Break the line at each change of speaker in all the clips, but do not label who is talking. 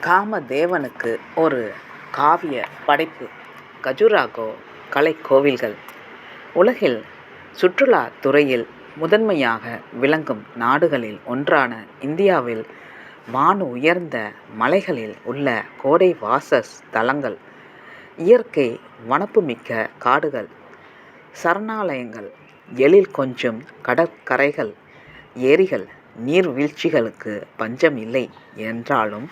காமதேவனுக்கு ஒரு காவிய படைப்பு. கஜுராஹோ கலைக்கோவில்கள் உலகில் சுற்றுலா துறையில் முதன்மையாக விளங்கும் நாடுகளில் ஒன்றான இந்தியாவில் வானுயர்ந்த மலைகளில் உள்ள கோடை வாசஸ்தலங்கள் இயற்கை வனப்புமிக்க காடுகள் சரணாலயங்கள் எழில் கொஞ்சம் கடற்கரைகள் ஏரிகள் நீர்வீழ்ச்சிகளுக்கு பஞ்சம் இல்லை என்றாலும்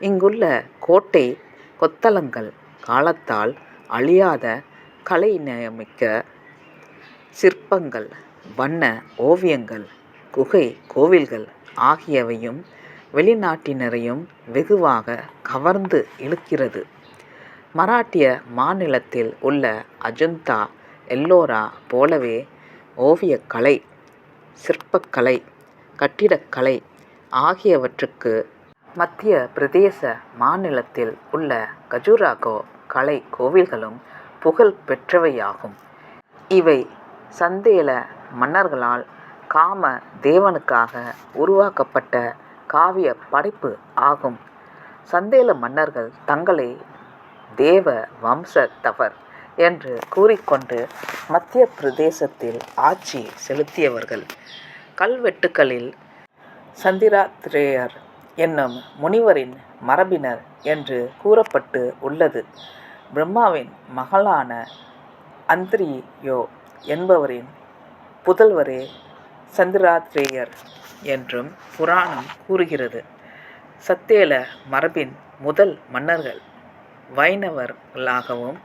இங்குள்ள கோட்டை கொத்தளங்கள் காலத்தால் அழியாத கலைநயமிக்க சிற்பங்கள் வண்ண ஓவியங்கள் குகை கோவில்கள் ஆகியவையும் வெளிநாட்டினரையும் வெகுவாக கவர்ந்து இழுக்கிறது. மராட்டிய மாநிலத்தில் உள்ள அஜந்தா எல்லோரா போலவே ஓவியக்கலை சிற்பக்கலை கட்டிடக்கலை ஆகியவற்றுக்கு மத்திய பிரதேச மாநிலத்தில் உள்ள கஜுராகோ கலை கோவில்களும் புகழ் பெற்றவையாகும். இவை சந்தேல மன்னர்களால் காம தேவனுக்காக உருவாக்கப்பட்ட காவிய படைப்பு ஆகும். சந்தேல மன்னர்கள் தங்களை தேவ வம்சத்தவர் என்று கூறிக்கொண்டு மத்திய பிரதேசத்தில் ஆட்சி செலுத்தியவர்கள். கல்வெட்டுக்களில் சந்திராத்ரேயர் என்னும் முனிவரின் மரபினர் என்று கூறப்பட்டு உள்ளது. பிரம்மாவின் மகளான அந்திரியோ என்பவரின் புதல்வரே சந்திராத்ரேயர் என்றும் புராணம் கூறுகிறது. சத்தேல மரபின் முதல் மன்னர்கள் வைணவர்களாகவும்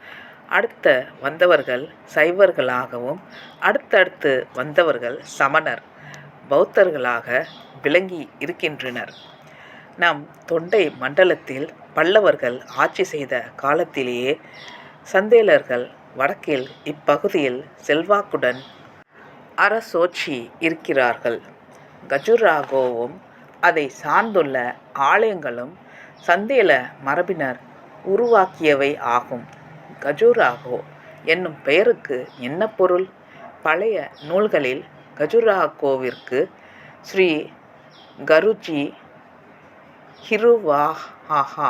அடுத்த வந்தவர்கள் சைவர்களாகவும் அடுத்தடுத்து வந்தவர்கள் சமணர் பௌத்தர்களாக விளங்கி இருக்கின்றனர் நம் தொண்டை மண்டலத்தில் பல்லவர்கள் ஆட்சி செய்த காலத்திலேயே சந்தேலர்கள் வடக்கில் இப்பகுதியில் செல்வாக்குடன் அரசோச்சி இருக்கிறார்கள். கஜுராகோவும் அதை சார்ந்துள்ள ஆலயங்களும் சந்தேல மரபினர் உருவாக்கியவை ஆகும். கஜுராகோ என்னும் பெயருக்கு என்ன பொருள்? பழைய நூல்களில் கஜுராகோவிற்கு ஸ்ரீ கருஜி ஹிருவாஹாஹா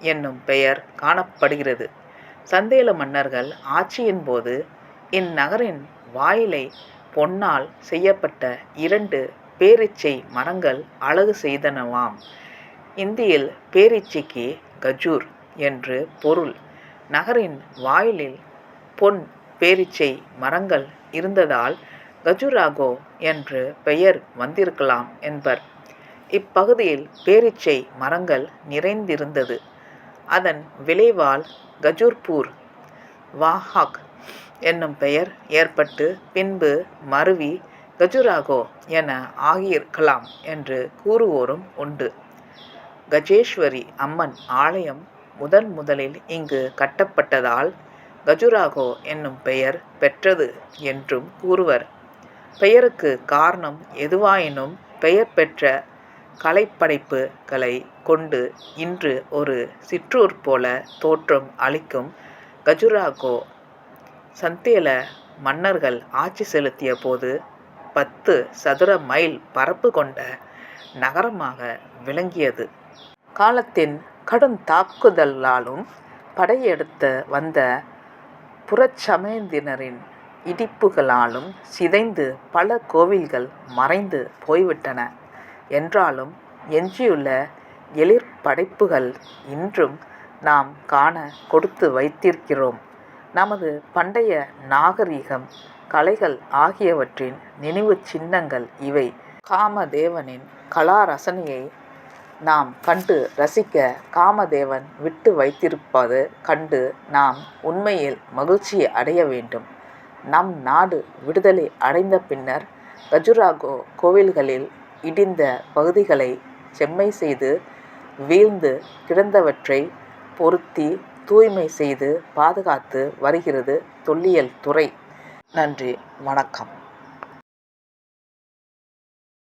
என்னும் பெயர் காணப்படுகிறது. சந்தேல மன்னர்கள் ஆட்சியின் போது இந்நகரின் வாயிலை பொன்னால் செய்யப்பட்ட இரண்டு பேரீச்சை மரங்கள் அழகு செய்தனவாம். இந்தியில் பேரிச்சைக்கு கஜூர் என்று பொருள். நகரின் வாயிலில் பொன் பேரீச்சை மரங்கள் இருந்ததால் கஜுராகோ என்று பெயர் வந்திருக்கலாம் என்பர். இப்பகுதியில் பேரீச்சை மரங்கள் நிறைந்திருந்தது. அதன் விளைவால் கஜூர்பூர் வாஹாக் என்னும் பெயர் ஏற்பட்டு பின்பு மருவி கஜுராகோ என ஆகியிருக்கலாம் என்று கூறுவோரும் உண்டு. கஜேஸ்வரி அம்மன் ஆலயம் முதன் முதலில் இங்கு கட்டப்பட்டதால் கஜுராகோ என்னும் பெயர் பெற்றது என்றும் கூறுவர். பெயருக்கு காரணம் எதுவாயினும் பெயர் பெற்ற கலைப்படைப்புகளை கொண்டு இன்று ஒரு சிற்றூர் போல தோற்றம் அளிக்கும் கஜுராகோ சந்தேல மன்னர்கள் ஆட்சி செலுத்திய போது பத்து சதுர மைல் பரப்பு கொண்ட நகரமாக விளங்கியது. காலத்தின் கடும் தாக்குதலாலும் படையெடுத்து வந்த புறச்சமயத்தினரின் இடிப்புகளாலும் சிதைந்து பல கோவில்கள் மறைந்து போய்விட்டன. என்றாலும் எஞ்சியுள்ள எழிற்படைப்புகள் இன்றும் நாம் காண கொடுத்து வைத்திருக்கிறோம். நமது பண்டைய நாகரிகம் கலைகள் ஆகியவற்றின் நினைவுச் சின்னங்கள் இவை. காமதேவனின் கலாரசனையை நாம் கண்டு ரசிக்க காமதேவன் விட்டு வைத்திருப்பது கண்டு நாம் உண்மையில் மகிழ்ச்சியை அடைய வேண்டும். நம் நாடு விடுதலை அடைந்த பின்னர் கஜுராகோ கோவில்களில் இடிந்த பகுதிகளை செம்மை செய்து வீழ்ந்து கிடந்தவற்றை பொருத்தி தூய்மை செய்து பாதுகாத்து வருகிறது தொல்லியல் துறை. நன்றி வணக்கம்.